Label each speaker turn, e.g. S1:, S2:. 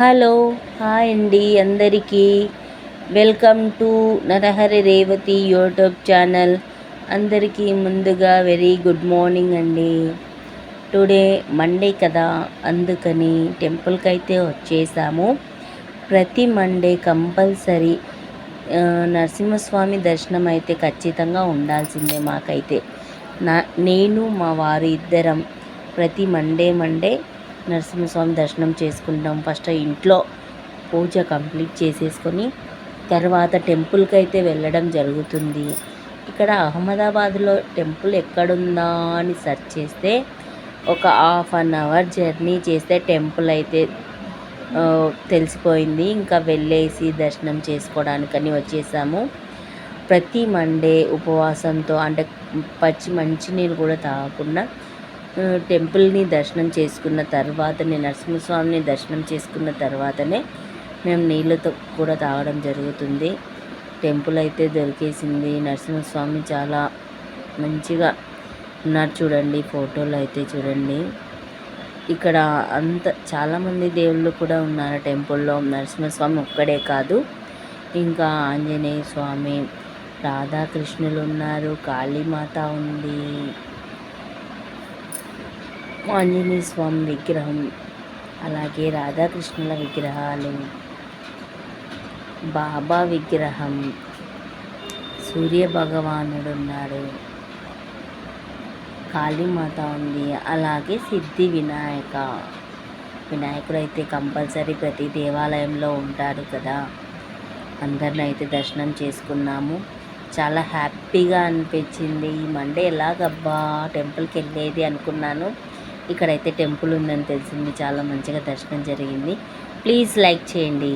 S1: Hello hi అండి అందరికీ. Welcome to Narahari Revathi YouTube channel. అందరికీ ముందుగా వెరీ గుడ్ మార్నింగ్ అండి. టుడే మండే కదా అందుకని టెంపుల్కి అయితే వచ్చేసాము. ప్రతి మండే కంపల్సరీ నరసింహస్వామి దర్శనం అయితే ఖచ్చితంగా ఉండాల్సిందే మాకైతే. నా నేను మా వారు ఇద్దరం ప్రతి మండే మండే నరసింహస్వామి దర్శనం చేసుకుంటాం. ఫస్ట్ ఇంట్లో పూజ కంప్లీట్ చేసేసుకొని తర్వాత టెంపుల్కి అయితే వెళ్ళడం జరుగుతుంది. ఇక్కడ అహ్మదాబాద్లో టెంపుల్ ఎక్కడుందా అని సెర్చ్ చేస్తే ఒక హాఫ్ అన్ అవర్ జర్నీ చేస్తే టెంపుల్ అయితే తెలిసిపోయింది. ఇంకా వెళ్ళేసి దర్శనం చేసుకోవడానికని వచ్చేసాము. ప్రతి మండే ఉపవాసంతో అంటే పచ్చి మంచినీరు కూడా తాగకుండా టెంపుల్ని దర్శనం చేసుకున్న తర్వాతనే నరసింహస్వామిని దర్శనం చేసుకున్న తర్వాతనే మేము నీళ్ళతో కూడా తాగడం జరుగుతుంది. టెంపుల్ అయితే దొరికేసింది. నరసింహస్వామి చాలా మంచిగా ఉన్నారు చూడండి ఫోటోలు అయితే చూడండి. ఇక్కడ అంత చాలామంది దేవుళ్ళు కూడా ఉన్నారు టెంపుల్లో. నరసింహస్వామి ఒక్కడే కాదు ఇంకా ఆంజనేయ స్వామి రాధాకృష్ణులు ఉన్నారు కాళీమాత ఉంది. ఆంజనేయ స్వామి విగ్రహం అలాగే రాధాకృష్ణుల విగ్రహాలు బాబా విగ్రహం సూర్య భగవానుడు ఉన్నాడు కాళీమాత ఉంది అలాగే సిద్ధి వినాయక. వినాయకుడు అయితే కంపల్సరీ ప్రతి దేవాలయంలో ఉంటాడు కదా. అందరిని అయితే దర్శనం చేసుకున్నాము. చాలా హ్యాపీగా అనిపించింది. ఈ మండే ఎలాగబ్బా టెంపుల్కి వెళ్ళేది అనుకున్నాను. ఇక్కడైతే టెంపుల్ ఉందని తెలిసింది. చాలా మంచిగా దర్శనం జరిగింది. ప్లీజ్ లైక్ చేయండి.